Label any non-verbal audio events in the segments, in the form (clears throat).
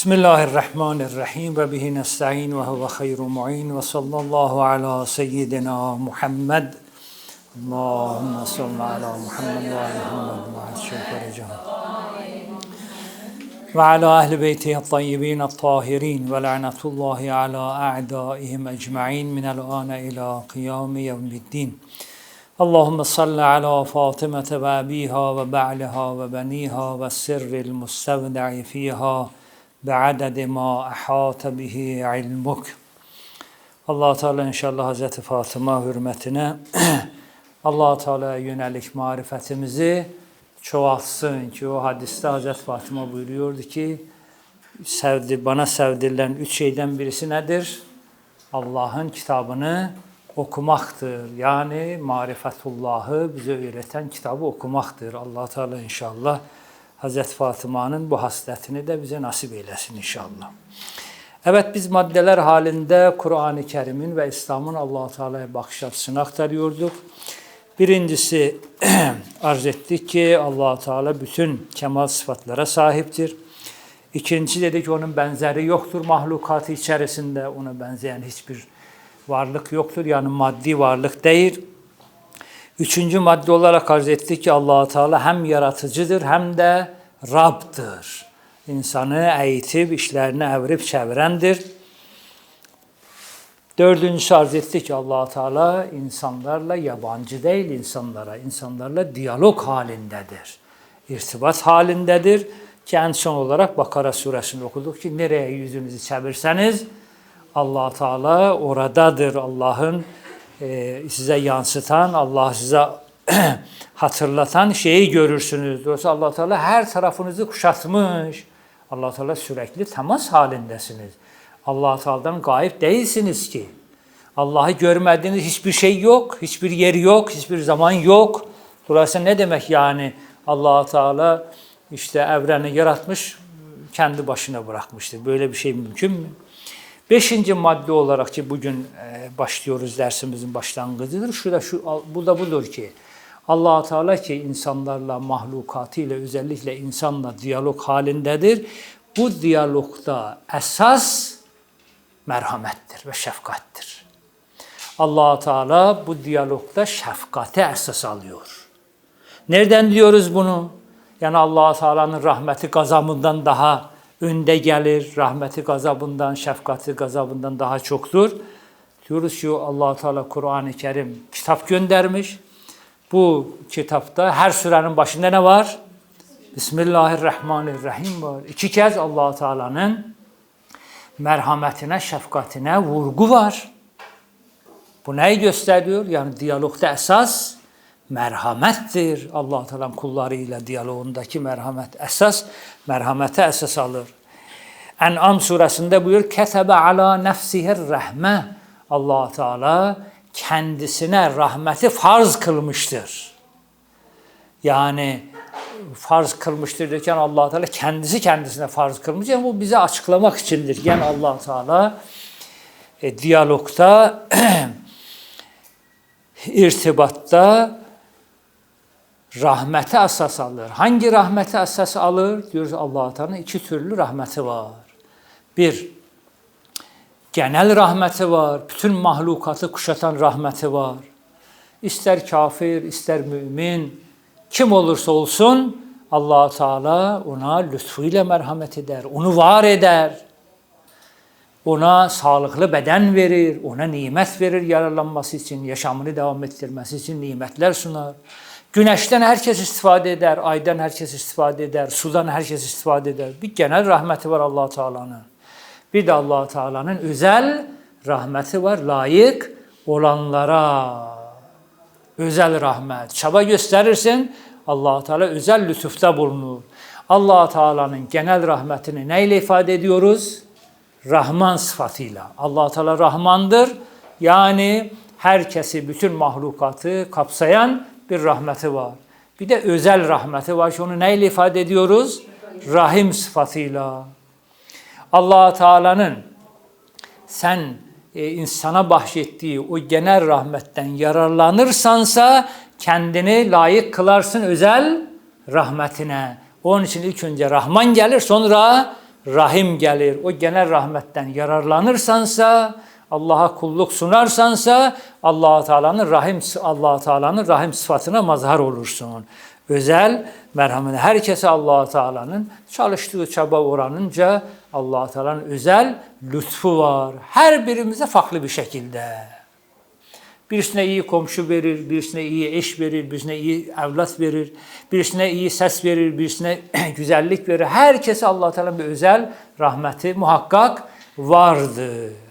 بسم الله الرحمن الرحيم وبه نستعين وهو خير معين وصلى الله على سيدنا محمد. اللهم صل على محمد وعلى محمد. مع الشوق وعلى أهل بيته الطيبين الطاهرين ولعنة الله على أعدائهم أجمعين من الآن إلى قيام يوم الدين. اللهم صل على فاطمة وأبيها وبعلها وبنيها والسر المستودع فيها. ve sirril mustevda'i fiha بعدد ما أحاط به علمك allah Teala inşallah Hazreti Fatıma hürmetine (clears throat) allah Teala'ya yönelik marifetimizi çoğaltsın ki o hadiste Hazreti Fatıma buyuruyordu ki sevdi, bana sevdirilen üç şeyden birisi nedir? Allah'ın kitabını okumaktır. Yani marifetullahı bize öğreten kitabı okumaktır. allah Teala inşallah Hazreti Fatıma'nın bu hasletini de bize nasip eylesin inşallah. Evet biz maddeler halinde Kur'an-ı Kerim'in ve İslam'ın allah Teala'ya bakış açısını aktarıyorduk. Birincisi (clears throat) arz ettik ki allah Teala bütün kemal sıfatlara sahiptir. İkinci dedik onun benzeri yoktur mahlukatı içerisinde. Ona benzeyen hiçbir varlık yoktur. Yani maddi varlık değil. Üçüncü madde olarak arz ettik ki allah Teala hem yaratıcıdır hem de Rab'dır. İnsanı eğitip, işlerini evrip çevirendir. Dördüncü arz ettik ki allah Teala insanlarla yabancı değil insanlara, insanlarla diyalog halindedir. İrtibat halindedir. Ki en son olarak Bakara suresinde okuduk ki nereye yüzünüzü çevirseniz allah Teala oradadır. Allah'ın e, size yansıtan, Allah size (clears throat) hatırlatan şeyi görürsünüz. Dolayısıyla allah Teala her tarafınızı kuşatmış. allah Teala sürekli temas halindesiniz. allah Teala'dan gayip değilsiniz ki. Allah'ı görmediğiniz hiçbir şey yok, hiçbir yer yok, hiçbir zaman yok. Dolayısıyla ne demek yani allah Teala işte evreni yaratmış, kendi başına bırakmıştır. Böyle bir şey mümkün mü? Beşinci madde olarak ki bugün e, başlıyoruz dersimizin başlangıcıdır. Şu da şu bu da budur ki allah Teala ki insanlarla, mahlukatıyla, özellikle insanla diyalog halindedir. Bu diyalogda esas merhamettir ve şefkattir. allah Teala bu diyalogda şefkate esas alıyor. Nereden diyoruz bunu? Yani allah Teala'nın rahmeti gazabından daha öndə gəlir, rəhməti qəzabından, şəfqəti qəzabından daha çoxdur. Görürüz ki, Allah Teala Qurani Kərim kitab göndərmiş. Bu kitabda hər surənin başında nə var? Bismillahirrahmanirrahim var. İki kəz Allah Teala'nın mərhəmətinə, şəfqətinə vurğu var. Bu nəyi göstərir? Yəni dialoqda əsas merhamettir. Allah Teala kullarıyla diyalogundaki merhamet esas, merhamete esas alır. En'am suresinde buyur ketebe ala nefsihir rahme. Allah Teala kendisine rahmeti farz kılmıştır. Yani farz kılmıştır derken allah Teala kendisi kendisine farz kılmış. Yani bu bize açıklamak içindir. Yani allah Teala e, diyalogta, (clears throat) irtibatta rahməti əsas alır. Hangi rahməti əsas alır? Deyiruz Allah Tanrı iki türlü rahməti var. Bir, genel rahməti var, bütün mahlukatı kuşatan rahməti var. İstər kafir, istər mümin, kim olursa olsun Allah Teala ona lütfu ilə mərhəmət edər, onu var edər. Ona sağlıqlı bədən verir, ona nimət verir yaralanması üçün, yaşamını davam etdirməsi üçün nimətlər sunar. Güneşten herkes istifade eder, aydan herkes istifade eder, sudan herkes istifade eder. Bir genel rahmeti var allah Teala'nın. Bir de allah Teala'nın özel rahmeti var, layık olanlara. Özel rahmet. Çaba gösterirsin, allah Teala özel lütufta bulunur. allah Teala'nın genel rahmetini neyle ifade ediyoruz? Rahman sıfatıyla. allah Teala Rahmandır. Yani herkesi, bütün mahlukatı kapsayan bir rahmeti var. Bir de özel rahmeti var. Onu neyle ifade ediyoruz? Rahim sıfatıyla. allah Teala'nın sen e, insana bahşettiği o genel rahmetten yararlanırsansa kendini layık kılarsın özel rahmetine. Onun için ilk önce Rahman gelir sonra rahim gelir. O genel rahmetten yararlanırsansa, Allah'a kulluk sunarsansa Allah Teala'nın rahim Allah Teala'nın rahim sıfatına mazhar olursun. Özel merhamet herkese Allah Teala'nın çalıştığı çaba oranınca Allah Teala'nın özel lütfu var. Her birimize farklı bir şekilde. Birisine iyi komşu verir, birisine iyi eş verir, birisine iyi evlat verir, birisine iyi ses verir, birisine (clears throat) güzellik verir. Herkese Allah Teala'nın bir özel rahmeti muhakkak vardır.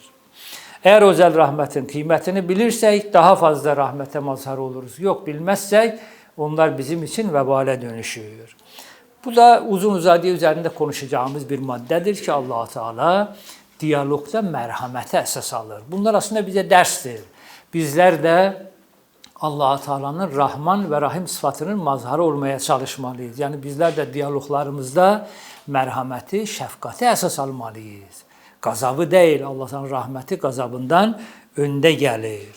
Eğer özel rahmetin kıymetini bilirsek daha fazla rahmete mazhar oluruz. Yok bilmezsek onlar bizim için vebale dönüşüyor. Bu da uzun uzadıya üzerinde konuşacağımız bir maddedir ki allah Teala diyalogda merhamete esas alır. Bunlar aslında bize derstir. Bizler de allah Teala'nın Rahman ve Rahim sıfatının mazharı olmaya çalışmalıyız. Yani bizler de diyaloglarımızda merhameti, şefkati esas almalıyız. Gazabı değil, Allah'ın rahmeti gazabından önde gelir.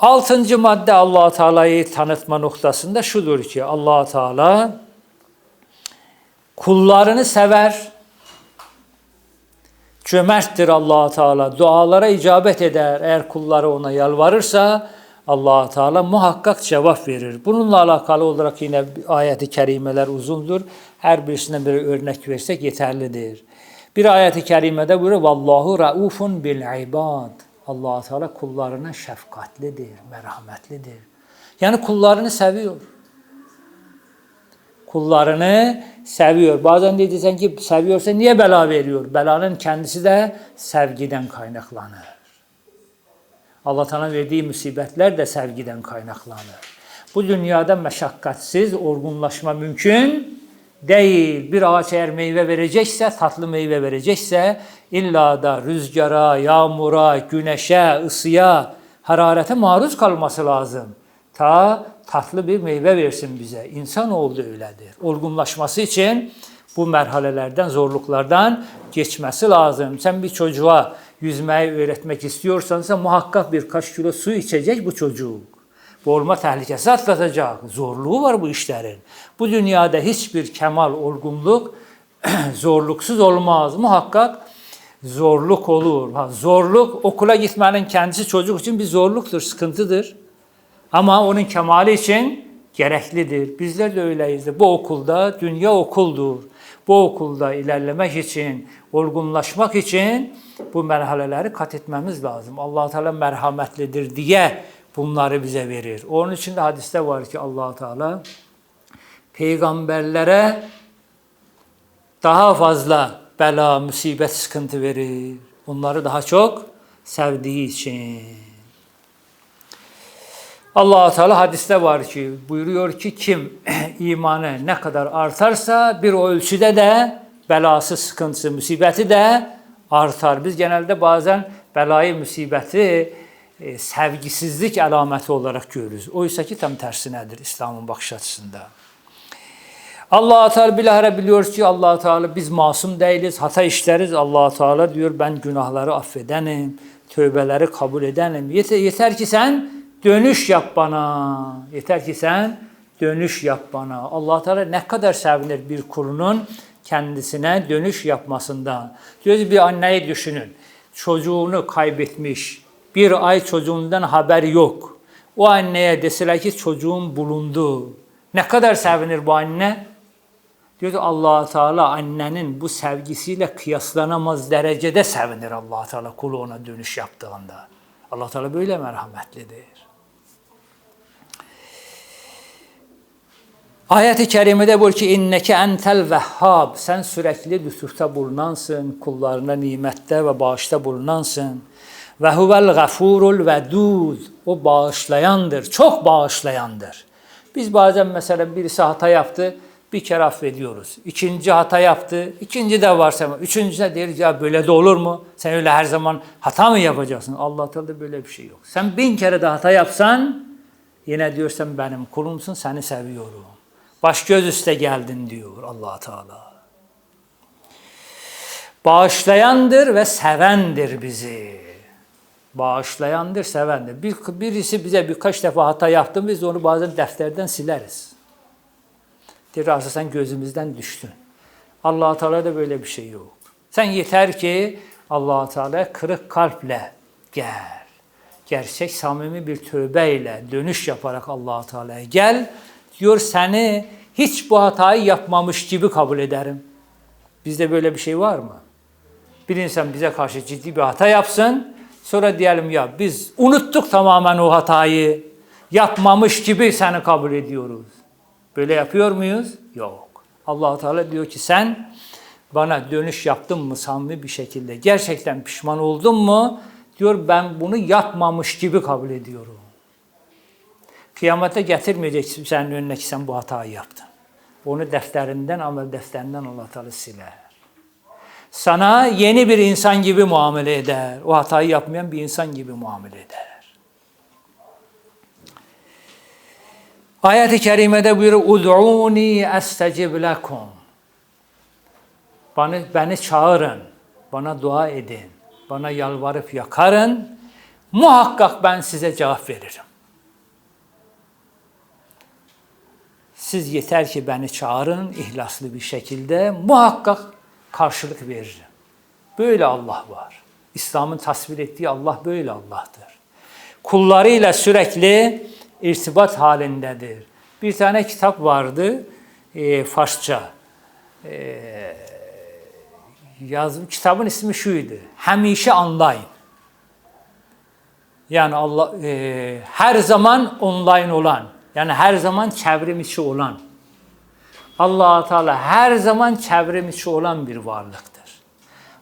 Altıncı madde allah Teala'yı tanıtma noktasında şudur ki allah Teala kullarını sever, cömerttir allah Teala, dualara icabet eder. Eğer kulları ona yalvarırsa allah Teala muhakkak cevap verir. Bununla alakalı olarak yine ayeti kerimeler uzundur. Her birisinden bir örnek versek yeterlidir. Bir ayet-i kerimede buyuruyor vallahu raufun bil ibad. Allah Teala kullarına şefkatlidir, merhametlidir. Yani kullarını seviyor. Kullarını seviyor. Bazen diyeceksin ki seviyorsa niye bela veriyor? Belanın kendisi de sevgiden kaynaklanır. Allah Teala verdiği musibetler de sevgiden kaynaklanır. Bu dünyada meşakkatsiz olgunlaşma mümkün değil. Bir ağaç eğer meyve verecekse, tatlı meyve verecekse illa da rüzgara, yağmura, güneşe, ısıya, hararete maruz kalması lazım. Ta tatlı bir meyve versin bize. İnsan oldu öyledir. Olgunlaşması için bu merhalelerden, zorluklardan geçmesi lazım. Sen bir çocuğa yüzmeyi öğretmek istiyorsansa muhakkak birkaç kilo su içecek bu çocuk boğulma tehlikesi atlatacak. Zorluğu var bu işlerin. Bu dünyada hiçbir kemal, olgunluk (clears throat) zorluksuz olmaz. Muhakkak zorluk olur. Ha, zorluk okula gitmenin kendisi çocuk için bir zorluktur, sıkıntıdır. Ama onun kemali için gereklidir. Bizler de öyleyiz. Bu okulda dünya okuldur. Bu okulda ilerlemek için, olgunlaşmak için bu merhaleleri kat etmemiz lazım. allah Teala merhametlidir diye bunları bize verir. Onun için de hadiste var ki allah Teala peygamberlere daha fazla bela, musibet, sıkıntı verir. Onları daha çok sevdiği için. allah Teala hadiste var ki, buyuruyor ki kim (clears throat) imanı ne kadar artarsa bir o ölçüde de belası, sıkıntısı, musibeti de artar. Biz genelde bazen belayı, musibeti e, sevgisizlik alameti olarak görürüz. Oysa ki tam tersinedir İslam'ın bakış açısında. Allah Teala bilahare biliyoruz ki Allah Teala biz masum değiliz, hata işleriz. Allah Teala diyor ben günahları affedenim, tövbeleri kabul edenim. Yeter, yeter ki sen dönüş yap bana. Yeter ki sen dönüş yap bana. Allah Teala ne kadar sevinir bir kulunun kendisine dönüş yapmasından. Diyoruz bir anneyi düşünün. Çocuğunu kaybetmiş, bir ay çocuğundan haber yok. O anneye deseler ki çocuğum bulundu. Ne kadar sevinir bu anne? Diyor ki allah Teala annenin bu sevgisiyle kıyaslanamaz derecede sevinir allah Teala kulu ona dönüş yaptığında. allah Teala böyle merhametlidir. Ayet-i kerimede buyur ki inneke entel vehhab sen sürekli lütufta bulunansın, kullarına nimette ve bağışta bulunansın. Ve huvel gafurul vedud. O bağışlayandır. Çok bağışlayandır. Biz bazen mesela birisi hata yaptı. Bir kere affediyoruz. İkinci hata yaptı. ikinci de varsa üçüncüde deriz ya böyle de olur mu? Sen öyle her zaman hata mı yapacaksın? Allah Teala böyle bir şey yok. Sen bin kere de hata yapsan yine diyorsan benim kulumsun seni seviyorum. Baş göz üste geldin diyor Allah Teala. Bağışlayandır ve sevendir bizi bağışlayandır, sevendir. Bir, birisi bize birkaç defa hata yaptı, biz onu bazen defterden sileriz. Der sen gözümüzden düştün. allah Teala'da böyle bir şey yok. Sen yeter ki allah Teala kırık kalple gel. Gerçek samimi bir tövbeyle dönüş yaparak allah Teala'ya gel. Diyor seni hiç bu hatayı yapmamış gibi kabul ederim. Bizde böyle bir şey var mı? Bir insan bize karşı ciddi bir hata yapsın. Sonra diyelim ya biz unuttuk tamamen o hatayı. Yapmamış gibi seni kabul ediyoruz. Böyle yapıyor muyuz? Yok. allah Teala diyor ki sen bana dönüş yaptın mı samimi bir şekilde? Gerçekten pişman oldun mu? Diyor ben bunu yapmamış gibi kabul ediyorum. Kıyamete getirmeyeceksin senin önüne ki sen bu hatayı yaptın. Onu defterinden, amel defterinden allah Teala siler. Sana yeni bir insan gibi muamele eder. O hatayı yapmayan bir insan gibi muamele eder. Ayet-i kerimede buyuruyor Ud'uni estecib lekum. Bana, beni çağırın, bana dua edin, bana yalvarıp yakarın. Muhakkak ben size cevap veririm. Siz yeter ki beni çağırın ihlaslı bir şekilde muhakkak karşılık veririm. Böyle Allah var. İslam'ın tasvir ettiği Allah böyle Allah'tır. Kullarıyla sürekli irtibat halindedir. Bir tane kitap vardı e, Farsça. E, yazım kitabın ismi şuydu. Hemişe online. Yani Allah e, her zaman online olan, yani her zaman çevrim içi olan. Allah Teala her çevrim çevrimiçi olan bir varlıktır.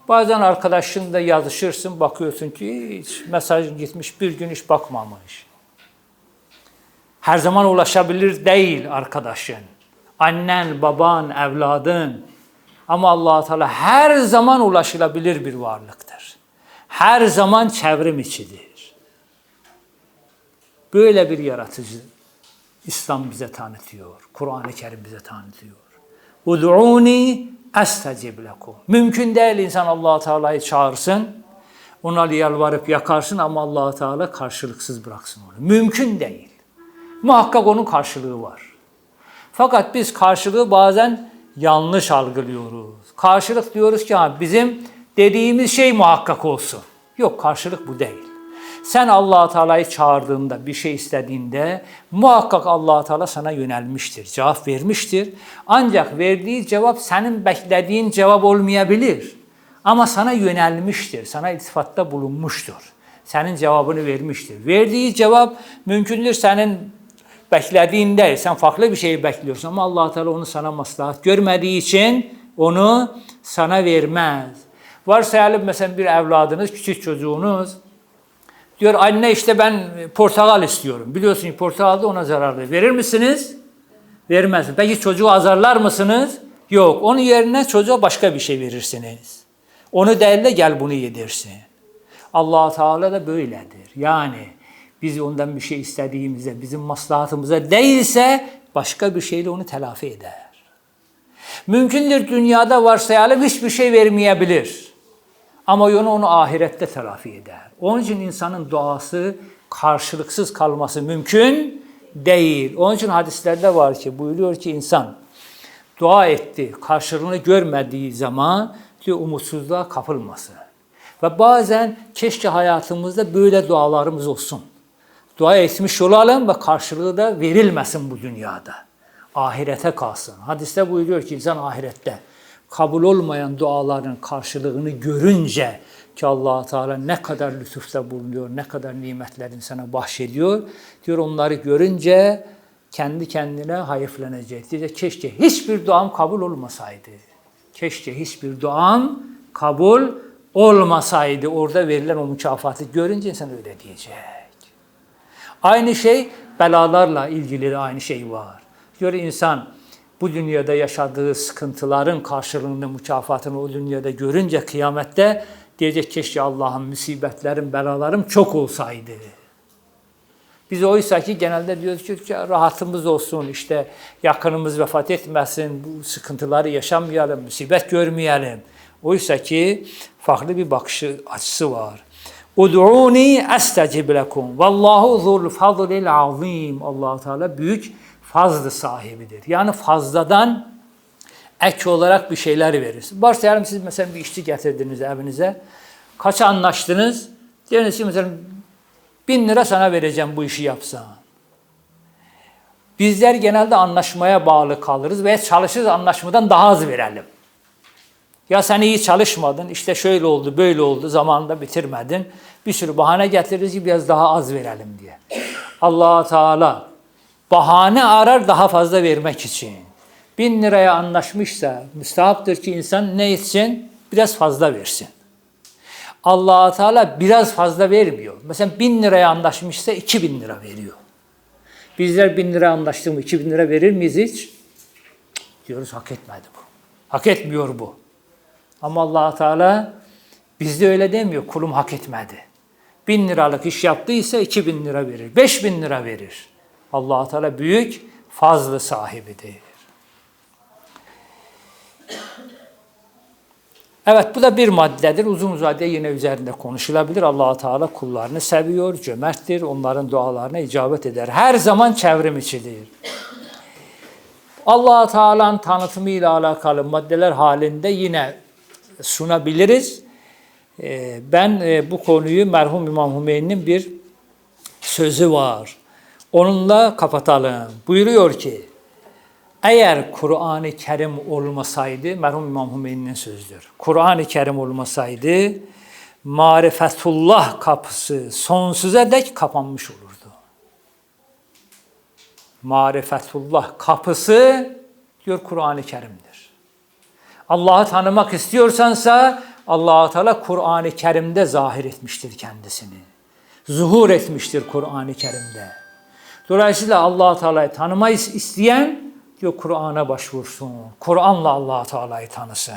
Bazen arkadaşınla yazışırsın, bakıyorsun ki hiç mesaj gitmiş, bir gün hiç bakmamış. Her zaman ulaşabilir değil arkadaşın. Annen, baban, evladın. Ama allah Teala her zaman ulaşılabilir bir varlıktır. Her zaman çevrim içidir. Böyle bir yaratıcı İslam bize tanıtıyor. Kur'an-ı Kerim bize tanıtıyor. Ud'uni estecib lekum. Mümkün değil insan Allah Teala'yı çağırsın. Ona yalvarıp yakarsın ama Allah Teala karşılıksız bıraksın onu. Mümkün değil. Muhakkak onun karşılığı var. Fakat biz karşılığı bazen yanlış algılıyoruz. Karşılık diyoruz ki ha, bizim dediğimiz şey muhakkak olsun. Yok karşılık bu değil. Sen allah Teala'yı çağırdığında, bir şey istediğinde muhakkak allah Teala sana yönelmiştir, cevap vermiştir. Ancak verdiği cevap senin beklediğin cevap olmayabilir. Ama sana yönelmiştir, sana iltifatta bulunmuştur. Senin cevabını vermiştir. Verdiği cevap mümkündür senin beklediğin değil. Sen farklı bir şeyi bekliyorsun ama allah Teala onu sana maslahat görmediği için onu sana vermez. Varsayalım mesela bir evladınız, küçük çocuğunuz Diyor anne işte ben portakal istiyorum. Biliyorsun portakal da ona zararlı. Verir misiniz? Vermez. Peki çocuğu azarlar mısınız? Yok. Onun yerine çocuğa başka bir şey verirsiniz. Onu değil de gel bunu yedirsin. allah Teala da böyledir. Yani biz ondan bir şey istediğimizde bizim maslahatımıza değilse başka bir şeyle onu telafi eder. Mümkündür dünyada varsayalım hiçbir şey vermeyebilir. Ama onu onu ahirette telafi eder. Onun için insanın duası karşılıksız kalması mümkün değil. Onun için hadislerde var ki buyuruyor ki insan dua etti, karşılığını görmediği zaman diyor umutsuzluğa kapılmasın. Ve bazen keşke hayatımızda böyle dualarımız olsun. Dua etmiş olalım ve karşılığı da verilmesin bu dünyada. Ahirete kalsın. Hadiste buyuruyor ki insan ahirette kabul olmayan duaların karşılığını görünce ki allah Teala ne kadar lütufta bulunuyor, ne kadar nimetler insana bahşediyor. Diyor onları görünce kendi kendine hayıflanacak. Diyecek keşke hiçbir duam kabul olmasaydı. Keşke hiçbir duam kabul olmasaydı. Orada verilen o mükafatı görünce insan öyle diyecek. Aynı şey belalarla ilgili de aynı şey var. Diyor insan bu dünyada yaşadığı sıkıntıların karşılığını, mükafatını o dünyada görünce kıyamette diyecek keşke Allah'ın musibetlerim, belalarım çok olsaydı. Biz oysa ki genelde diyoruz ki rahatımız olsun, işte yakınımız vefat etmesin, bu sıkıntıları yaşamayalım, musibet görmeyelim. Oysa ki farklı bir bakış açısı var. Ud'uni estecib lekum. Vallahu zul fadlil azim. Allah Teala büyük fazlı sahibidir. Yani fazladan ek olarak bir şeyler verir. Varsayalım siz mesela bir işçi getirdiniz evinize. Kaça anlaştınız? Diyorsunuz ki mesela bin lira sana vereceğim bu işi yapsan. Bizler genelde anlaşmaya bağlı kalırız ve çalışırız anlaşmadan daha az verelim. Ya sen iyi çalışmadın, işte şöyle oldu, böyle oldu, zamanında bitirmedin. Bir sürü bahane getiririz ki biraz daha az verelim diye. allah Teala bahane arar daha fazla vermek için. Bin liraya anlaşmışsa müstahaptır ki insan ne etsin? Biraz fazla versin. allah Teala biraz fazla vermiyor. Mesela bin liraya anlaşmışsa iki bin lira veriyor. Bizler bin lira anlaştık mı iki bin lira verir miyiz hiç? Diyoruz hak etmedi bu. Hak etmiyor bu. Ama allah Teala bizde öyle demiyor. Kulum hak etmedi. Bin liralık iş yaptıysa iki bin lira verir. Beş bin lira verir. Allah Teala büyük fazlı sahibidir. Evet bu da bir maddedir. Uzun uzadıya yine üzerinde konuşulabilir. allah Teala kullarını seviyor, cömerttir. Onların dualarına icabet eder. Her zaman çevrim içidir. allah Teala'nın tanıtımıyla alakalı maddeler halinde yine sunabiliriz. Ee, Ben e, bu konuyu merhum İmam Hümeyni'nin bir sözü var. Onunla kapatalım. Buyuruyor ki, eğer Kur'an-ı Kerim olmasaydı, merhum İmam Hümeyni'nin sözüdür. Kur'an-ı Kerim olmasaydı, marifetullah kapısı sonsuza dek kapanmış olurdu. Marifetullah kapısı diyor Kur'an-ı Kerim'dir. Allah'ı tanımak istiyorsansa allah Teala Kur'an-ı Kerim'de zahir etmiştir kendisini. Zuhur etmiştir Kur'an-ı Kerim'de. Dolayısıyla allah Teala'yı tanımayı isteyen diyor Kur'an'a başvursun. Kur'an'la allah Teala'yı tanısın.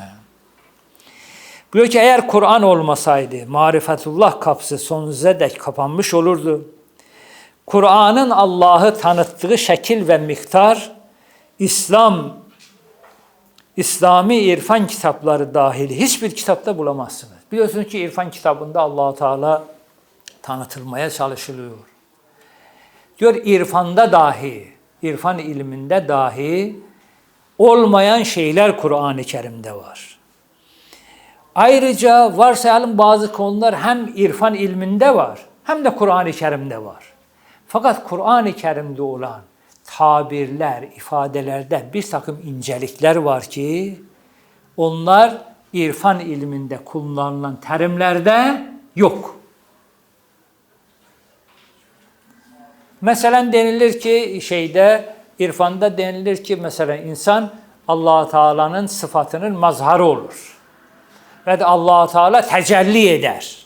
Diyor ki eğer Kur'an olmasaydı marifetullah kapısı sonsuza dek kapanmış olurdu. Kur'an'ın Allah'ı tanıttığı şekil ve miktar İslam İslami irfan kitapları dahil hiçbir kitapta bulamazsınız. Biliyorsunuz ki irfan kitabında allah Teala tanıtılmaya çalışılıyor. Diyor irfanda dahi, irfan ilminde dahi olmayan şeyler Kur'an-ı Kerim'de var. Ayrıca varsayalım bazı konular hem irfan ilminde var hem de Kur'an-ı Kerim'de var. Fakat Kur'an-ı Kerim'de olan tabirler, ifadelerde bir takım incelikler var ki onlar irfan ilminde kullanılan terimlerde yok. Mesela denilir ki şeyde irfanda denilir ki mesela insan Allah Teala'nın sıfatının mazharı olur. Ve de Allah Teala tecelli eder.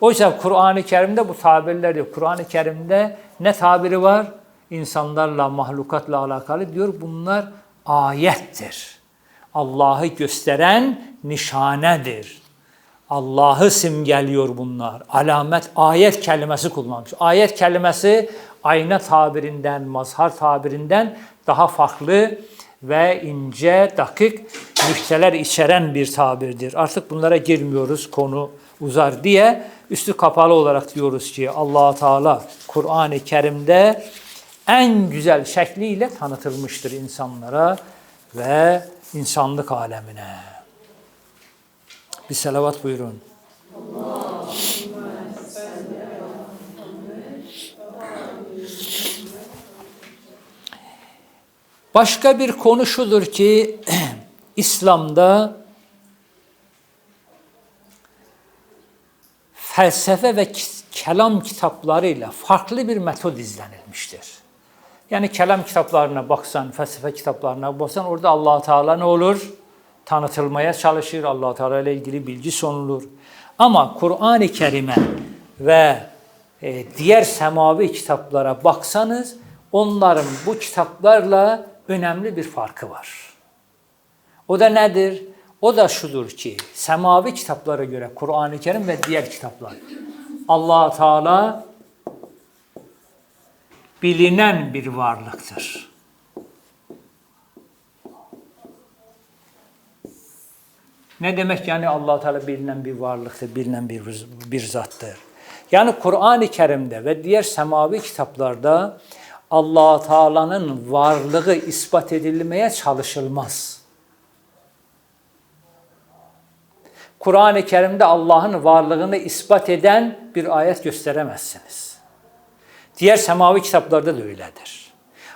Oysa Kur'an-ı Kerim'de bu tabirler yok. Kur'an-ı Kerim'de ne tabiri var? İnsanlarla, mahlukatla alakalı diyor. Bunlar ayettir. Allah'ı gösteren nişanedir. Allah'ı simgeliyor bunlar. Alamet, ayet kelimesi kullanmış. Ayet kelimesi ayna tabirinden, mazhar tabirinden daha farklı ve ince, dakik nükteler içeren bir tabirdir. Artık bunlara girmiyoruz, konu uzar diye üstü kapalı olarak diyoruz ki allah Teala Kur'an-ı Kerim'de en güzel şekliyle tanıtılmıştır insanlara ve insanlık alemine. Bir selavat buyurun. Başka bir konu şudur ki (clears throat) İslam'da felsefe ve kelam kitaplarıyla farklı bir metod izlenilmiştir. Yani kelam kitaplarına baksan, felsefe kitaplarına baksan orada allah Teala ne olur? Tanıtılmaya çalışır, allah Teala ile ilgili bilgi sunulur. Ama Kur'an-ı Kerim'e ve e, diğer semavi kitaplara baksanız onların bu kitaplarla önemli bir farkı var. O da nedir? O da şudur ki semavi kitaplara göre Kur'an-ı Kerim ve diğer kitaplar allah Teala bilinen bir varlıktır. Ne demek yani allah Teala bilinen bir varlıktır, bilinen bir, bir zattır. Yani Kur'an-ı Kerim'de ve diğer semavi kitaplarda allah Teala'nın varlığı ispat edilmeye çalışılmaz. Kur'an-ı Kerim'de Allah'ın varlığını ispat eden bir ayet gösteremezsiniz. Diğer semavi kitaplarda da öyledir.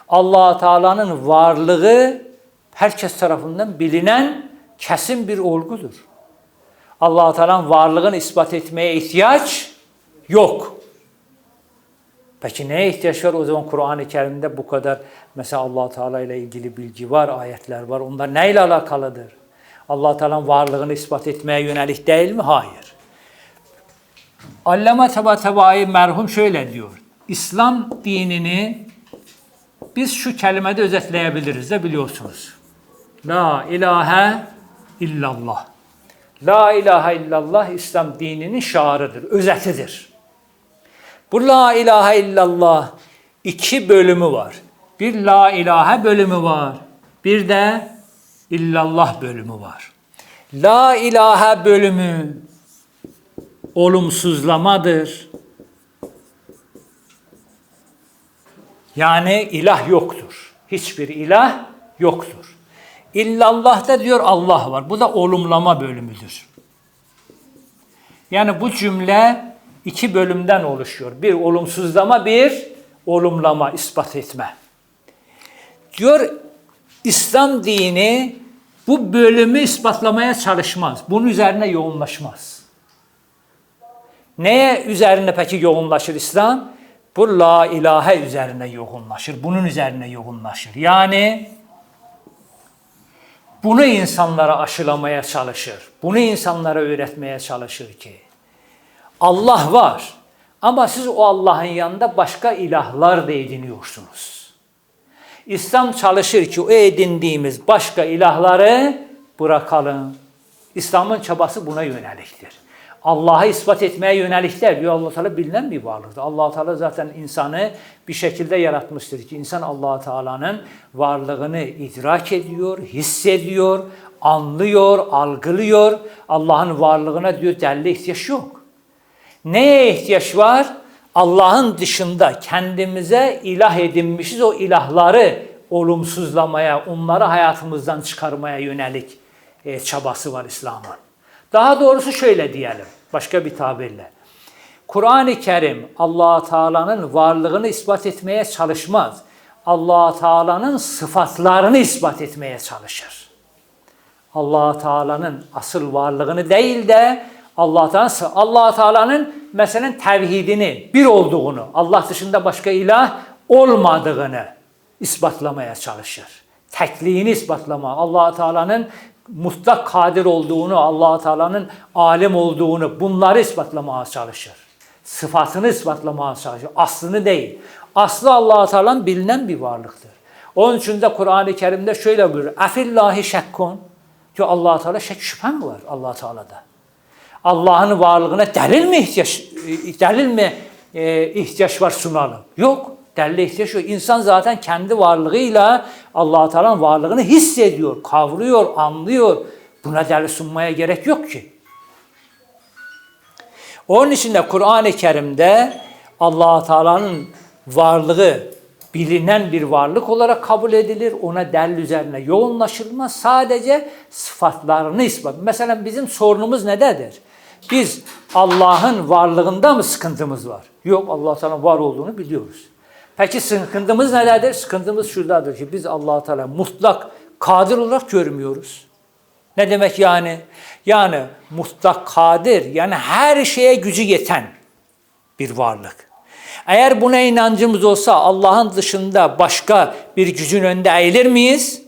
allah Teala'nın varlığı herkes tarafından bilinen kesin bir olgudur. allah Teala'nın varlığını ispat etmeye ihtiyaç yok. Peki neye ihtiyaç var? O zaman Kur'an-ı Kerim'de bu kadar mesela allah Teala ile ilgili bilgi var, ayetler var. Onlar neyle alakalıdır? allah Teala'nın varlığını ispat etmeye yönelik değil mi? Hayır. Allama Tabatabai merhum şöyle diyor. İslam dinini biz şu kelimede özetleyebiliriz de biliyorsunuz. La ilahe illallah. La ilahe illallah İslam dininin şiarıdır, özetidir. Bu la ilahe illallah iki bölümü var. Bir la ilahe bölümü var. Bir de illallah bölümü var. La ilahe bölümü olumsuzlamadır. Yani ilah yoktur. Hiçbir ilah yoktur. İllallah'ta diyor Allah var. Bu da olumlama bölümüdür. Yani bu cümle iki bölümden oluşuyor. Bir olumsuzlama, bir olumlama, ispat etme. Diyor İslam dini bu bölümü ispatlamaya çalışmaz. Bunun üzerine yoğunlaşmaz. Neye üzerine peki yoğunlaşır İslam? Bu la ilahe üzerine yoğunlaşır. Bunun üzerine yoğunlaşır. Yani bunu insanlara aşılamaya çalışır. Bunu insanlara öğretmeye çalışır ki Allah var ama siz o Allah'ın yanında başka ilahlar da ediniyorsunuz. İslam çalışır ki o edindiğimiz başka ilahları bırakalım. İslam'ın çabası buna yöneliktir. Allah'ı ispat etmeye yönelikler diyor allah Teala bilinen bir varlıktır. allah Teala zaten insanı bir şekilde yaratmıştır ki insan allah Teala'nın varlığını idrak ediyor, hissediyor, anlıyor, algılıyor. Allah'ın varlığına diyor delil ihtiyaç yok. Neye ihtiyaç var? Allah'ın dışında kendimize ilah edinmişiz o ilahları olumsuzlamaya, onları hayatımızdan çıkarmaya yönelik e, çabası var İslam'ın. Daha doğrusu şöyle diyelim, başka bir tabirle. Kur'an-ı Kerim allah Teala'nın varlığını ispat etmeye çalışmaz. allah Teala'nın sıfatlarını ispat etmeye çalışır. allah Teala'nın asıl varlığını değil de Allah Teala Allah Teala'nın mesela tevhidini, bir olduğunu, Allah dışında başka ilah olmadığını ispatlamaya çalışır. Tekliğini ispatlama, Allah Teala'nın mutlak kadir olduğunu, Allah Teala'nın alim olduğunu bunları ispatlamaya çalışır. Sıfatını ispatlamaya çalışır. Aslını değil. Aslı Allah Teala'nın bilinen bir varlıktır. Onun için de Kur'an-ı Kerim'de şöyle buyuruyor. Afillahi şekkun. Diyor Allah Teala şek şüphe mi var Allah Teala'da? Allah'ın varlığına delil mi ihtiyaç delil mi e, ihtiyaç var sunalım? Yok. Delil ihtiyaç yok. İnsan zaten kendi varlığıyla Allah Teala'nın varlığını hissediyor, kavruyor, anlıyor. Buna delil sunmaya gerek yok ki. Onun için de Kur'an-ı Kerim'de Allah Teala'nın varlığı bilinen bir varlık olarak kabul edilir. Ona delil üzerine yoğunlaşılmaz. Sadece sıfatlarını ispat. Mesela bizim sorunumuz nededir? Biz Allah'ın varlığında mı sıkıntımız var? Yok Allah Teala var olduğunu biliyoruz. Peki sıkıntımız nelerdir? Sıkıntımız şuradadır ki biz Allah Teala mutlak kadir olarak görmüyoruz. Ne demek yani? Yani mutlak kadir yani her şeye gücü yeten bir varlık. Eğer buna inancımız olsa Allah'ın dışında başka bir gücün önünde eğilir miyiz?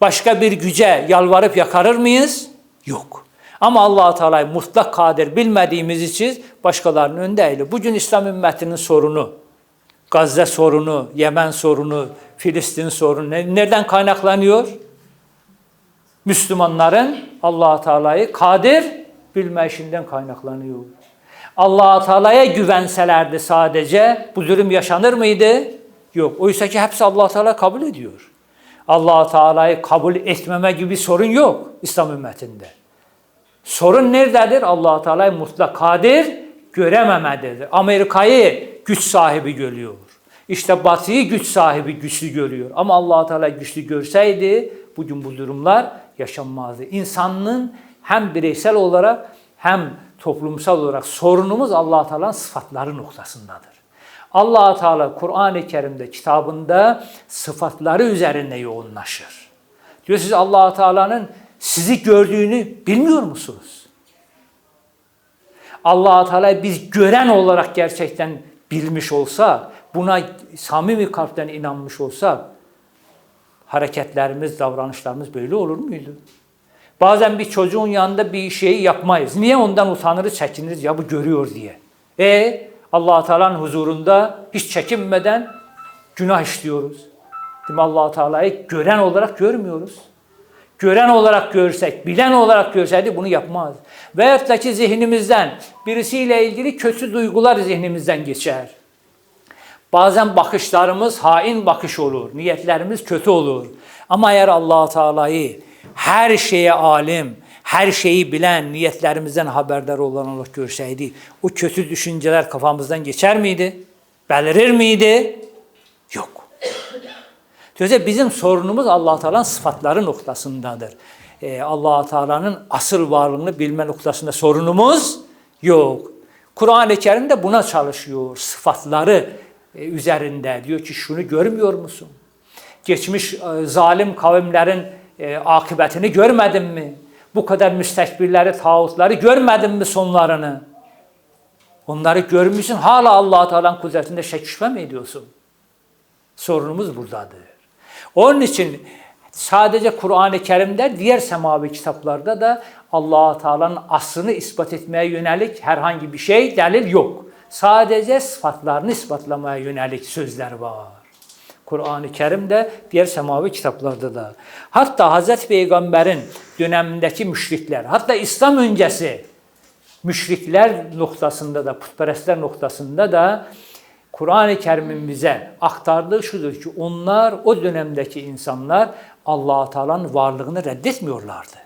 Başka bir güce yalvarıp yakarır mıyız? Yok. Ama Allah Teala'yı mutlak kadir bilmediğimiz için başkalarının önünde eğilir. Bugün İslam ümmetinin sorunu, Gazze sorunu, Yemen sorunu, Filistin sorunu nereden kaynaklanıyor? Müslümanların Allah Teala'yı kadir bilme kaynaklanıyor. Allah Teala'ya güvenselerdi sadece bu durum yaşanır mıydı? Yok. Oysa ki hepsi Allah Teala kabul ediyor. Allah Teala'yı kabul etmeme gibi sorun yok İslam ümmetinde. Sorun nerededir? allah Teala'yı mutlak kadir görememededir. Amerika'yı güç sahibi görüyor. İşte Batı'yı güç sahibi, güçlü görüyor. Ama allah Teala güçlü görseydi bugün bu durumlar yaşanmazdı. İnsanın hem bireysel olarak hem toplumsal olarak sorunumuz Allah Teala'nın sıfatları noktasındadır. Allah Teala Kur'an-ı Kerim'de kitabında sıfatları üzerinde yoğunlaşır. Diyor siz Allah Teala'nın sizi gördüğünü bilmiyor musunuz? Allah Teala biz gören olarak gerçekten bilmiş olsa, buna samimi kalpten inanmış olsa hareketlerimiz, davranışlarımız böyle olur muydu? Bazen bir çocuğun yanında bir şeyi yapmayız. Niye ondan utanırız, çekiniriz ya bu görüyor diye. E Allah Teala'nın huzurunda hiç çekinmeden günah işliyoruz. Değil mi? Allah Teala'yı gören olarak görmüyoruz. Gören olarak görsek, bilen olarak görseydi bunu yapmaz. Veyahut da ki zihnimizden birisiyle ilgili kötü duygular zihnimizden geçer. Bazen bakışlarımız hain bakış olur, niyetlerimiz kötü olur. Ama eğer Allah Teala'yı her şeye alim, her şeyi bilen, niyetlerimizden haberdar olan olarak görseydi, o kötü düşünceler kafamızdan geçer miydi? Belirir miydi? Dolayısıyla bizim sorunumuz Allah Teala'nın sıfatları noktasındadır. Ee, Allah Teala'nın asıl varlığını bilme noktasında sorunumuz yok. Kur'an-ı Kerim de buna çalışıyor. Sıfatları e, üzerinde diyor ki şunu görmüyor musun? Geçmiş e, zalim kavimlerin e, akıbetini görmedin mi? Bu kadar müstekbirleri, tağutları görmedin mi sonlarını? Onları görmüşsün hala Allah Teala'nın kudretinde şek şüphe mi ediyorsun? Sorunumuz buradadır. Onun için sadece Kur'an-ı Kerim'de diğer semavi kitaplarda da Allah Teala'nın aslını ispat etmeye yönelik herhangi bir şey delil yok. Sadece sıfatlarını ispatlamaya yönelik sözler var. Kur'an-ı Kerim'de diğer semavi kitaplarda da. Hatta Hazreti Peygamber'in dönemindeki müşrikler, hatta İslam öncesi müşrikler noktasında da, putperestler noktasında da Kur'an-ı Kerim'in bize aktardığı şudur ki onlar o dönemdeki insanlar Allah Teala'nın varlığını reddetmiyorlardı.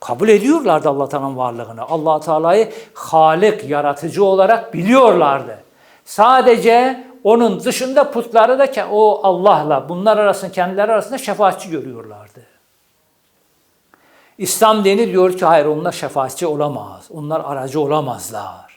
Kabul ediyorlardı Allah Teala'nın varlığını. Allah Teala'yı Halik, yaratıcı olarak biliyorlardı. Sadece onun dışında putları da o Allah'la bunlar arasında kendileri arasında şefaatçi görüyorlardı. İslam dini diyor ki hayır onlar şefaatçi olamaz. Onlar aracı olamazlar.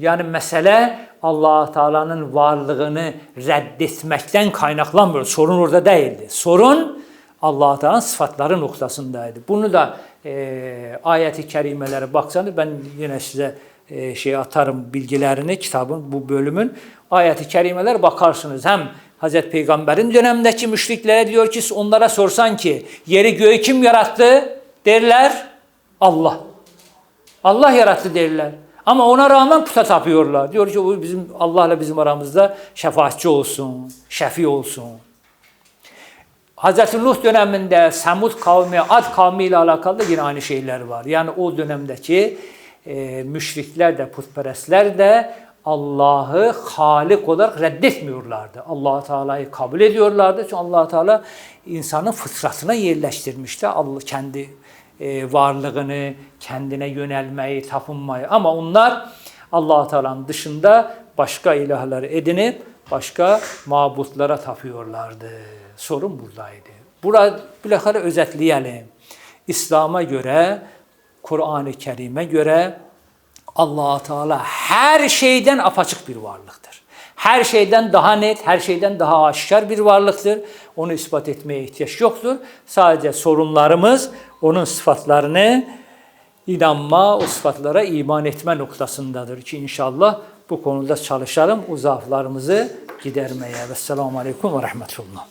Yani mesele allah Teala'nın varlığını reddetmekten kaynaklanmıyor. Sorun orada değildi. Sorun allah Teala'nın sıfatları noktasındaydı. Bunu da e, ayet-i kerimelere baksanız ben yine size e, şey atarım bilgilerini kitabın bu bölümün ayet-i kerimeler bakarsınız. Hem Hazreti Peygamber'in dönemindeki müşriklere diyor ki onlara sorsan ki yeri göğü kim yarattı derler Allah. Allah yarattı derler. Ama ona rağmen puta tapıyorlar. Diyor ki bu bizim Allah'la bizim aramızda şefaatçi olsun, şefi olsun. Hazreti Nuh döneminde Semud kavmi, Ad kavmi ile alakalı da yine aynı şeyler var. Yani o dönemdeki e, müşrikler de, putperestler de Allah'ı Halik olarak reddetmiyorlardı. allah Teala'yı kabul ediyorlardı. Çünkü allah Teala insanın fıtratına yerleştirmişti. Allah kendi e, varlığını, kendine yönelmeyi, tapınmayı. Ama onlar allah Teala'nın dışında başka ilahları edinip başka mabutlara tapıyorlardı. Sorun buradaydı. Burada bilahare özetleyelim. İslam'a göre, Kur'an-ı Kerim'e göre allah Teala her şeyden apaçık bir varlıktır. Her şeyden daha net, her şeyden daha aşikar bir varlıktır. Onu ispat etmeye ihtiyaç yoktur. Sadece sorunlarımız onun sıfatlarını inanma, o sıfatlara iman etme noktasındadır ki inşallah bu konuda çalışalım, o gidermeye. Vesselamu Aleyküm ve Rahmetullah.